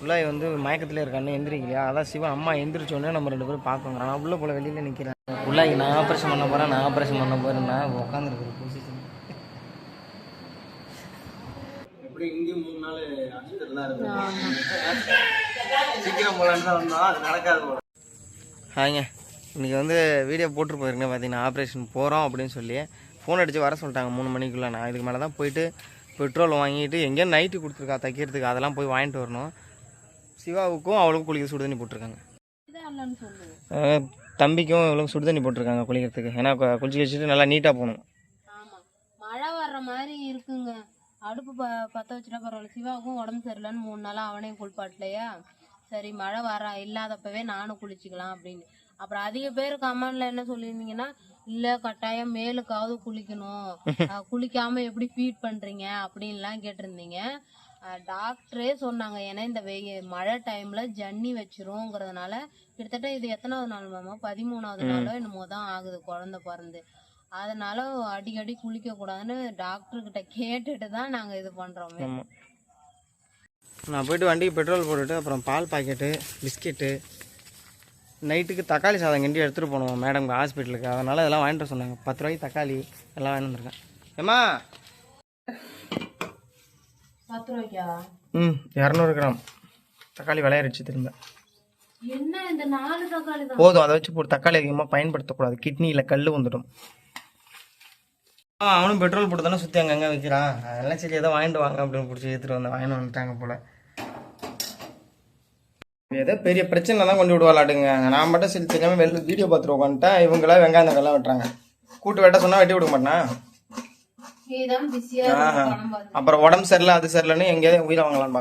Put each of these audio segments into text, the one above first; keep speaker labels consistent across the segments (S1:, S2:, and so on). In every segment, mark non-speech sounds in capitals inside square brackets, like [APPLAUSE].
S1: உள்ளாய் வந்து மயக்கத்தில் இருக்கான்னு எந்திரிக்கலையா அதான் சிவா அம்மா எந்திரிச்சோடனே நம்ம ரெண்டு பேரும் பார்க்கோங்க நான் உள்ள போல வெளியில் நிற்கிறேன் உள்ளாய் நான் ஆப்ரேஷன் பண்ண போகிறேன் நான் ஆப்ரேஷன் பண்ண போகிறேன் நான் உட்காந்துருக்குற பொசிஷன் எப்படி இங்கேயும் மூணு நாள் தான் இருக்கும் சீக்கிரம் போகலான்னு தான் வந்தோம். அது நடக்காது போல. ஹாய்ங்க. இன்றைக்கி வந்து வீடியோ போட்டு போயிருங்க. பார்த்தீங்கன்னா ஆப்ரேஷன் போகிறோம் அப்படின்னு சொல்லி. ஃபோன் அடித்து வர சொல்லிட்டாங்க. மூணு மணிக்குள்ளே நான். இதுக்கு மேலே தான் போயிட்டு பெட்ரோல் வாங்கிட்டு எங்கேயோ நைட்டு கொடுத்துருக்கா தைக்கிறதுக்கு. அதெல்லாம் போய் வாங்கிட்டு வரணும். சிவாவுக்கும் அவளுக்கும் குளிக்க சுடு தண்ணி போட்டிருக்காங்க தம்பிக்கும் இவளுக்கும் சுடு தண்ணி போட்டிருக்காங்க குளிக்கிறதுக்கு. ஏன்னா குளிச்சு வச்சுட்டு நல்லா நீட்டாக போகணும்.
S2: ஆமா. மழை வர்ற மாதிரி இருக்குங்க. அடுப்பு ப பற்ற வச்சுட்டா பரவாயில்ல. சிவாவுக்கும் உடம்பு சரியில்லைன்னு மூணு நாளா அவனையும் குளிப்பாட்டலையா? சரி மழை வர இல்லாதப்பவே நானும் குளிச்சுக்கலாம் அப்படின்னு. அப்புறம் அதிக பேர் கமெண்ட்ல என்ன சொல்லியிருந்தீங்கன்னா இல்ல கட்டாயம் மேலுக்காவது குளிக்கணும். [LAUGHS] குளிக்காம எப்படி ஃபீட் பண்றீங்க? அப்படின்லாம் கேட்டிருந்தீங்க. டாக்டரே சொன்னாங்க. ஏன்னா இந்த வெயி மழை டைம்ல ஜன்னி வச்சிரும்ங்கிறதுனால கிட்டத்தட்ட இது எத்தனாவது நாள் மாமா? பதிமூணாவது நாளோ என்னமோ தான் ஆகுது குழந்தை பிறந்து. அதனால அடிக்கடி குளிக்க கூடாதுன்னு டாக்டர் கிட்ட கேட்டுட்டு தான் நாங்க இது பண்றோமே.
S1: நான் போயிட்டு வண்டிக்கு பெட்ரோல் போட்டுட்டு அப்புறம் பால் பாக்கெட்டு பிஸ்கெட்டு நைட்டுக்கு தக்காளி சாதம் கிண்டி எடுத்துகிட்டு போனோம். மேடம்க்கு ஹாஸ்பிட்டலுக்கு அதனால் இதெல்லாம் வாங்கிட்டு சொன்னாங்க. பத்து ரூபாய்க்கு தக்காளி எல்லாம் வாங்கிட்டு வந்திருக்கேன். ஏம்மா
S2: பத்து ரூபாய்க்கா?
S1: ம் இரநூறு கிராம். தக்காளி விளையாடுச்சு திரும்ப.
S2: என்ன இந்த நாலு தக்காளி தான்?
S1: போதும் அதை வச்சு போட்டு தக்காளி அதிகமாக பயன்படுத்தக்கூடாது. கிட்னியில் கல் வந்துடும். ஆ அவனும் பெட்ரோல் போட்டு தானே சுற்றி அங்கங்கே வைக்கிறான். அதெல்லாம் சரி ஏதோ வாங்கிட்டு வாங்க அப்படின்னு பிடிச்சி ஏற்றுட்டு வந்து வாங்கிட்டு வந்துட்டாங்க போல். ஏதோ பெரிய பிரச்சனை தான் கொண்டு விடுவாளாட்டுங்க. நான் மட்டும் சரி தெரியாமல் வெளில வீடியோ பார்த்துட்டு உட்காந்துட்டேன் இவங்களாம் வெங்காயம் தக்காளிலாம் வெட்டுறாங்க. கூட்டு வெட்ட சொன்னால் வெட்டி விட மாட்டேன்? அப்புறம் உடம்பு சரியில்லை அது சரியில்லைன்னு எங்கேயாவது உயிரை வாங்கலாம்னு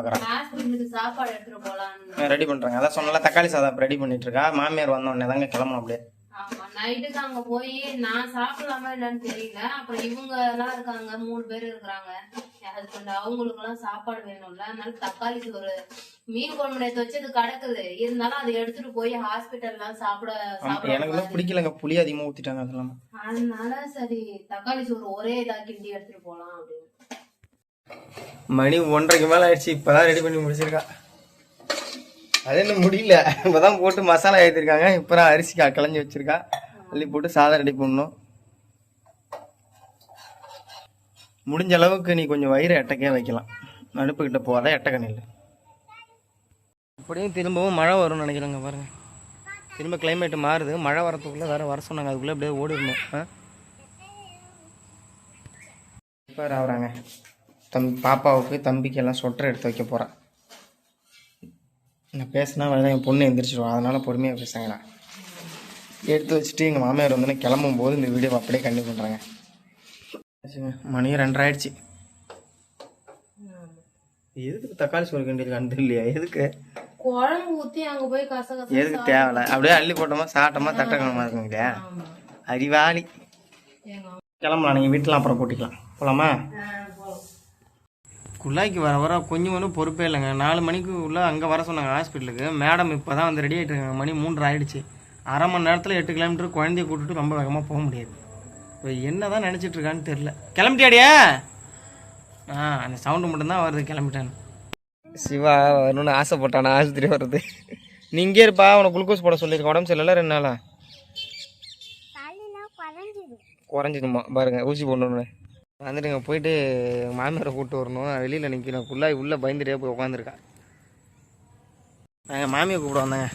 S2: போலான்னு
S1: ரெடி பண்ணுறாங்க அதான் சொன்னால தக்காளி சாதம் ரெடி பண்ணிட்டு இருக்கா? மாமியார் வந்த உடனே தாங்க கிளம்பணும் அப்படியே.
S2: நைட்டுக்கு அங்க போய் நான் சாப்பிடலாமா என்னன்னு தெரியல. அப்புறம் இவங்க எல்லாம் இருக்காங்க மூணு பேர் இருக்கிறாங்க. என் ஹஸ்பண்ட் அவங்களுக்கு எல்லாம் சாப்பாடு வேணும்ல. அதனால தக்காளி சோறு மீன் குழம்பு நேத்து வச்சது கிடக்குது. இருந்தாலும் அதை எடுத்துட்டு போய் ஹாஸ்பிட்டல்ல சாப்பிட சாப்பிட
S1: எனக்குமே பிடிக்கலங்க. புளி அதிகமாக ஊற்றிட்டாங்க அதெல்லாம்.
S2: அதனால சரி தக்காளி சோறு ஒரே இதா கிண்டி எடுத்துட்டு போலாம் அப்படின்னு.
S1: மணி ஒன்றரைக்கு மேலே ஆயிடுச்சு இப்போதான் ரெடி பண்ணி முடிச்சிருக்கா. அது இன்னும் முடியல. இப்போதான் போட்டு மசாலா ஏற்றிருக்காங்க இப்போ தான் அரிசி களைஞ்சி வச்சிருக்கா. அள்ளி போட்டு சாதம் ரெடி பண்ணணும். முடிஞ்ச அளவுக்கு நீ கொஞ்சம் வயிறு எட்டக்கே வைக்கலாம். அடுப்புக்கிட்ட போகாத எட்டக்கணில் அப்படியும் திரும்பவும் மழை வரும்னு நினைக்கிறேங்க பாருங்கள் திரும்ப கிளைமேட் மாறுது. மழை வரத்துக்குள்ளே வேறு வர சொன்னாங்க. அதுக்குள்ளே அப்படியே ஓடிடணும். ஆ? இப்போ வராங்க தம் பாப்பாவுக்கு தம்பிக்கு எல்லாம் சொட்டர் எடுத்து வைக்க போகிறேன் நான் பேசினா வேணா என் பொண்ணு எந்திரிச்சிடுவா அதனால் பொறுமையாக பேசுங்கண்ணா எடுத்து வச்சுட்டு எங்கள் மாமியார் வந்து கிளம்பும் போது இந்த வீடியோ அப்படியே கண்டினியூ பண்ணுறாங்க மணி ரெண்டராயிடுச்சு எதுக்கு தக்காளி சோறு கண்டு இல்லையா எதுக்கு?
S2: குழம்பு ஊத்தி அங்க போய் கசகச
S1: எதுக்கு தேவையில்ல அப்படியே அள்ளி போட்டோமா? சாப்பிட்டோமா? தட்டக்கணமா இருக்குங்க இல்லையா அறிவாளி. கிளம்பலாம் நீங்கள் வீட்டில் அப்புறம் கூட்டிக்கலாம். போகலாமா. குள்ளாய்க்கு வர வர கொஞ்சம் ஒன்றும் பொறுப்பே இல்லைங்க. நாலு மணிக்கு உள்ள அங்கே வர சொன்னாங்க ஹாஸ்பிட்டலுக்கு மேடம் இப்போ தான் வந்து ரெடி ஆகிட்டு இருக்காங்க மணி மூன்று ஆயிடுச்சு. அரை மணி நேரத்தில் எட்டு கிலோமீட்டர் குழந்தைய கூட்டிட்டு ரொம்ப வேகமாக போக முடியாது. இப்போ என்ன தான் நினச்சிட்டு இருக்கான்னு தெரில கிளம்பிட்டியாடியா? ஆ அந்த சவுண்டு மட்டும்தான் வருது. கிளம்பிட்டேன்னு. சிவா வரணும்னு ஆசைப்பட்டானா ஆஸ்பத்திரி வருது நீ இங்கே இருப்பா உனக்கு குளுக்கோஸ் போட சொல்லியிருக்கேன். உடம்பு சரியில்லை ரெண்டு நாளா? குறைஞ்சிடுமா பாருங்க ஊசி போடணுன்னு வந்துட்டுங்க போயிட்டு மாமியாரை கூப்பிட்டு வரணும். வெளியில் நிற்கிறேன் குள்ளாய் உள்ளே பயந்துட்டே போய் உட்காந்துருக்கா நாங்கள் மாமியை கூப்பிட வந்தாங்க.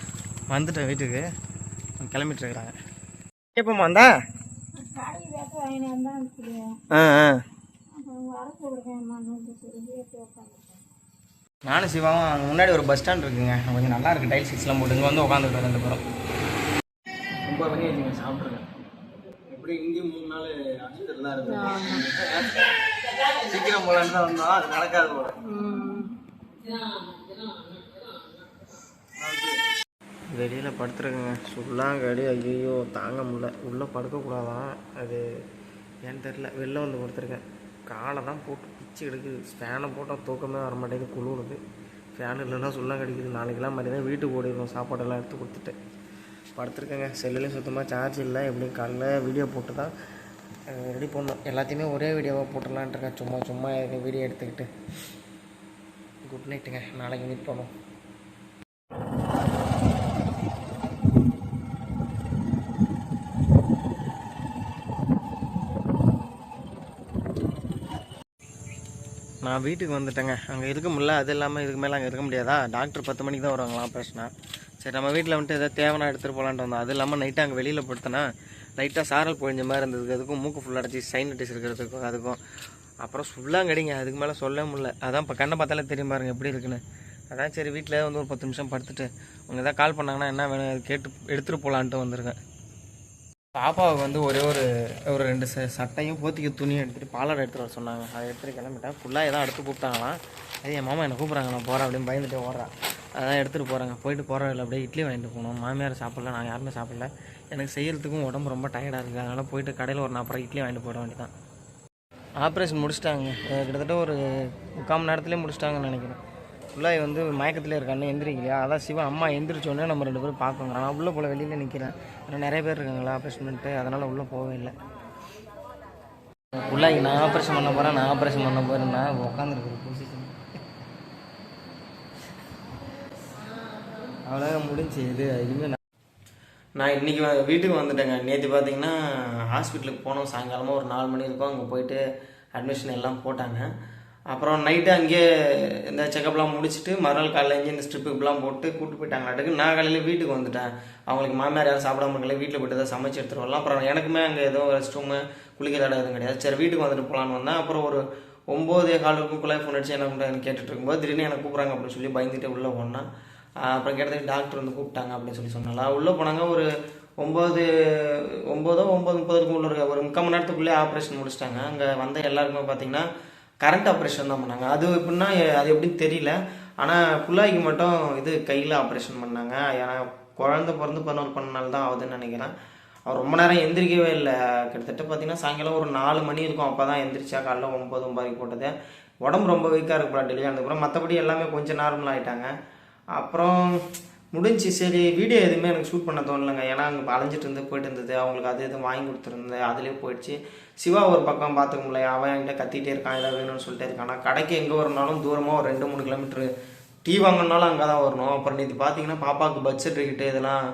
S1: வந்துட்டேன் வீட்டுக்கு. கிளம்பிட்டு இருக்கிறாங்க. எப்போம்மா வந்தா? ஆ ஆ. நானும் சிவாவும் அங்கே முன்னாடி ஒரு பஸ் ஸ்டாண்ட் இருக்குங்க. கொஞ்சம் நல்லா இருக்கு. டைல் சீட்ஸ்லாம் போட்டு இங்கே வந்து உட்காந்துருக்கோம் ரெண்டு பேரும் ரொம்ப மணி ஆச்சுங்க சாப்பிட்ருக்கேன் எப்படி இங்கேயும் மூணு நாள் தான் சீக்கிரம் போகலான்னு தான் வந்தோம். அது நடக்காது போல. வெளியில் படுத்துருக்குங்க. சுல்லாங்கடி ஐயோ தாங்க முடியல. உள்ளே படுக்கக்கூடாதான். அது ஏன்னு தெரில வெளில வந்து படுத்துருக்கேன். காலை தான் போட்டு பிச்சு எடுக்குது ஃபேனை போட்டால் தூக்கமே வர மாட்டேங்குது குளிருது. ஃபேன் இல்லைன்னா சுல்லாங்கடிக்குது நாளைக்கெல்லாம் மாதிரி தான் வீட்டுக்கு ஓடிடும் சாப்பாடெல்லாம் எடுத்து கொடுத்துட்டு. படுத்துருக்கேங்க. செல்லுலேயும் சுத்தமாக சார்ஜ் இல்லை. எப்படியும் காலைல வீடியோ போட்டு தான் ரெடி பண்ணோம் எல்லாத்தையுமே ஒரே வீடியோவாக போட்டுடலான்ட்டுருக்கேன் சும்மா சும்மா வீடியோ எடுத்துக்கிட்டு. குட் நைட்டுங்க நாளைக்கு மீட் பண்ணுவோம். நான் வீட்டுக்கு வந்துட்டேங்க. அங்கே இருக்க முடியல அது இல்லாமல் இதுக்கு மேலே அங்கே இருக்க முடியாதா? டாக்டர் பத்து மணிக்கு தான் வருவாங்களாம் பேசினேன் சரி நம்ம வீட்டில் வந்துட்டு எதாவது தேவைன்னா எடுத்துகிட்டு போகலான்ட்டு வந்தோம். அது இல்லாமல் நைட்டு அங்கே வெளியில் படுத்தனா லைட்டாக சாரல் பொழிஞ்ச மாதிரி இருந்ததுக்கு அதுக்கும் மூக்கு ஃபுல்லாக அடைச்சி சைனட்டிஸ் இருக்கிறதுக்கும் அதுக்கும். அப்புறம் ஃபுல்லாக கடிங்க அதுக்கு மேலே சொல்ல முடியல. அதான் இப்போ கண்ணை பார்த்தாலே தெரியும் பாருங்கள் எப்படி இருக்குன்னு. அதான் சரி வீட்டில் வந்து ஒரு பத்து நிமிஷம் படுத்துட்டு அவங்க எதாவது கால் பண்ணாங்கன்னா என்ன வேணும் அது கேட்டு எடுத்துகிட்டு போகலான்ட்டு வந்திருக்கேன். பாப்பாவுக்கு வந்து ஒரே ஒரு ஒரு ரெண்டு ச சட்டையும் போத்திக்க துணியும் எடுத்துகிட்டு பாலாடை எடுத்துகிட்டு வர சொன்னாங்க. அதை எடுத்துகிட்டு கிளம்பிட்டேன் ஃபுல்லாக எதாவது அடுத்து கூப்பிட்டாங்களாம். அது என் மாமா என்னை கூப்பிட்றாங்க நான் போகிறேன் அப்படின்னு பயந்துட்டு ஓடுறேன் அதான் எடுத்துகிட்டு போகிறாங்க போயிட்டு போகிற இல்லை அப்படியே இட்லி வாங்கிட்டு போகணும். மாமியார் சாப்பிடல நான் யாருமே சாப்பிடல. எனக்கு செய்கிறதுக்கும் உடம்பு ரொம்ப டயர்டாக இருக்குது அதனால் போயிட்டு கடையில் ஒரு நாற்பது இட்லி வாங்கிட்டு போயிட வேண்டியதான் ஆப்ரேஷன் முடிச்சிட்டாங்க. கிட்டத்தட்ட ஒரு முக்கால் மணி நேரத்துலேயே முடிச்சிட்டாங்கன்னு நினைக்கிறேன். ஃபுல்லாக வந்து மயக்கத்தில் இருக்கான்னு எந்திரிக்கலையா? அதான் சிவா அம்மா எந்திரிச்சோடனே நம்ம ரெண்டு பேரும் பார்க்கோங்க நான் உள்ளே போல வெளியில் நிற்கிறேன் ஆனால் நிறைய பேர் இருக்காங்களா ஆப்ரேஷன் பண்ணிட்டு? அதனால் உள்ளே போகவே இல்லை. ஃபுல்லாக நான் ஆப்ரேஷன் பண்ண போகிறேன் நான் ஆப்ரேஷன் பண்ண போகிறேன் நான் உட்காந்துருக்குற பொசிஷன் அவ்வளோ முடிஞ்சு. இது இதுவுமே நான் நான் இன்றைக்கி வீட்டுக்கு வந்துட்டேங்க. நேற்று பார்த்தீங்கன்னா ஹாஸ்பிட்டலுக்கு போனோம். சாயங்காலமாக ஒரு நாலு மணி இருக்கும். அங்கே போயிட்டு அட்மிஷன் எல்லாம் போட்டாங்க. அப்புறம் நைட்டு அங்கேயே இந்த செக்கப்லாம் முடிச்சுட்டு மறுநாள் காலையில் இங்கே இந்த ஸ்ட்ரிப்புக்கெலாம் போட்டு கூப்பிட்டு போயிட்டாங்களாட்டுக்கு நான் காலையில் வீட்டுக்கு வந்துட்டேன். அவங்களுக்கு மாமியார் யாரும் சாப்பிடாம இருக்கல வீட்டில் போய்ட்டு தான் சமைச்சு எடுத்துகிட்டு வரலாம். அப்புறம் எனக்குமே அங்கே எதுவும் ரெஸ்ட் ரூமு குளிக்கிற இடம் எதுவும் கிடையாது. சரி வீட்டுக்கு வந்துட்டு போகலான்னு வந்தேன். அப்புறம் ஒரு ஒம்போதே காலுக்குள்ளே ஃபோன் அடிச்சு என்ன பண்ணுறேன்னு கேட்டுட்டு இருக்கும்போது திடீர்னு எனக்கு கூப்பிட்றாங்க அப்படின்னு சொல்லி பயந்துட்டு உள்ளே போனேன் அப்புறம் கேட்டதுக்கு டாக்டர் வந்து கூப்பிட்டாங்க அப்படின்னு சொல்லி சொன்னால உள்ளே போனாங்க ஒரு ஒம்பது ஒம்போதோ ஒம்பது முப்பதுக்கும் உள்ள ஒரு முக்கால் மணி நேரத்துக்குள்ளே ஆப்ரேஷன் முடிச்சிட்டாங்க. அங்கே வந்த எல்லாருக்குமே பார்த்தீங்கன்னா கரண்ட் ஆப்ரேஷன் தான் பண்ணாங்க. அது எப்படின்னா அது எப்படின்னு தெரியல. ஆனால் குழாய்க்கு மட்டும் இது கையில் ஆப்ரேஷன் பண்ணாங்க. ஏன்னா குழந்தை பிறந்து பதினோரு பன்னெண்டு தான் ஆகுதுன்னு நினைக்கிறேன். அவர் ரொம்ப நேரம் எந்திரிக்கவே இல்லை. கிட்டத்தட்ட பார்த்தீங்கன்னா சாயங்காலம் ஒரு நாலு மணி இருக்கும். அப்போ தான் எந்திரிச்சா காலைல ஒம்பது ஒம்பதுக்கு போட்டது. உடம்பு ரொம்ப வீக்காக இருக்கு டெலிவரி ஆனதுக்கப்புறம் மற்றபடி எல்லாமே கொஞ்சம் நார்மல் ஆகிட்டாங்க அப்புறம் முடிஞ்சு சரி வீடியோ எதுவுமே எனக்கு ஷூட் பண்ண தோணலைங்க. ஏன்னா அங்கே அலைஞ்சிட்டு இருந்து போயிட்டு இருந்தது. அவங்களுக்கு அது எதுவும் வாங்கி கொடுத்துருந்தேன். அதுலேயே போயிடுச்சு. சிவா ஒரு பக்கம் பார்த்துக்க முடியல. அவன் என்கிட்ட கத்திட்டே இருக்கான். இதை வேணும்னு சொல்லிட்டே இருக்கான். ஆனால் கடைக்கு எங்கே வரணும்னாலும் தூரமாக ஒரு ரெண்டு மூணு கிலோமீட்ரு டீ வாங்கினாலும் அங்கே தான் வரணும். அப்புறம் நேற்று பார்த்தீங்கன்னா பாப்பாவுக்கு பர்த் சர்டிஃபிகேட் இதெல்லாம்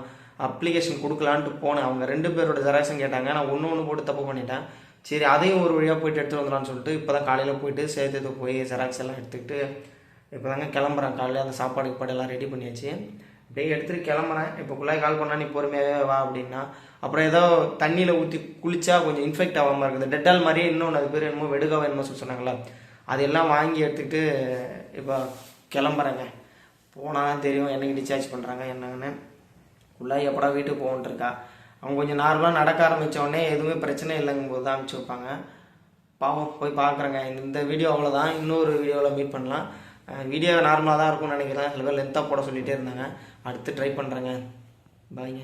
S1: அப்ளிகேஷன் கொடுக்கலான்ட்டு போனேன். அவங்க ரெண்டு பேரோட ஜெராக்ஸும் கேட்டாங்க. நான் ஒன்று ஒன்று போட்டு தப்பு பண்ணிட்டேன். சரி அதையும் ஒரு வழியாக போயிட்டு எடுத்துகிட்டு வந்துடலான்னு சொல்லிட்டு இப்போ தான் காலையில் போயிட்டு சேர்த்து போய் ஜெராக்ஸ் எல்லாம் எடுத்துக்கிட்டு இப்போ தாங்க கிளம்புறேன். காலையில் அந்த சாப்பாடு கீப்பாடு எல்லாம் ரெடி பண்ணியாச்சு. அப்படியே எடுத்துகிட்டு கிளம்புறேன். இப்போ குள்ளாய் கால் பண்ணால் நீ பொறுமையாகவே வா அப்படின்னா. அப்புறம் ஏதோ தண்ணியில் ஊற்றி குளிச்சா கொஞ்சம் இன்ஃபெக்ட் ஆகாமல் இருக்குது. டெட்டால் மாதிரியே இன்னொன்று அது பேர் என்னமோ வெடுகா என்னமோ சொல்லி சொன்னாங்களா அதெல்லாம் வாங்கி எடுத்துக்கிட்டு இப்போ கிளம்புறேங்க. போனால் தெரியும் என்னைக்கு டிஸ்சார்ஜ் பண்ணுறாங்க என்னங்கன்னு. குழாய் எப்படா வீட்டுக்கு போகன்ட்டு அவங்க கொஞ்சம் நார்மலாக நடக்க ஆரம்பித்தோடனே எதுவுமே பிரச்சனை இல்லைங்கும் போது தான் அனுப்பிச்சி வைப்பாங்க. பாவம் போய் பார்க்குறேங்க இந்த வீடியோ அவ்வளோதான் இன்னொரு வீடியோவில் மீட் பண்ணலாம். வீடியோ நார்மலாக தான் இருக்கும்னு நினைக்கிறேன். சில பேர் லென்த்தாக போட சொல்லிகிட்டே இருந்தாங்க. அடுத்து ட்ரை பண்ணுறேங்க பாய்ங்க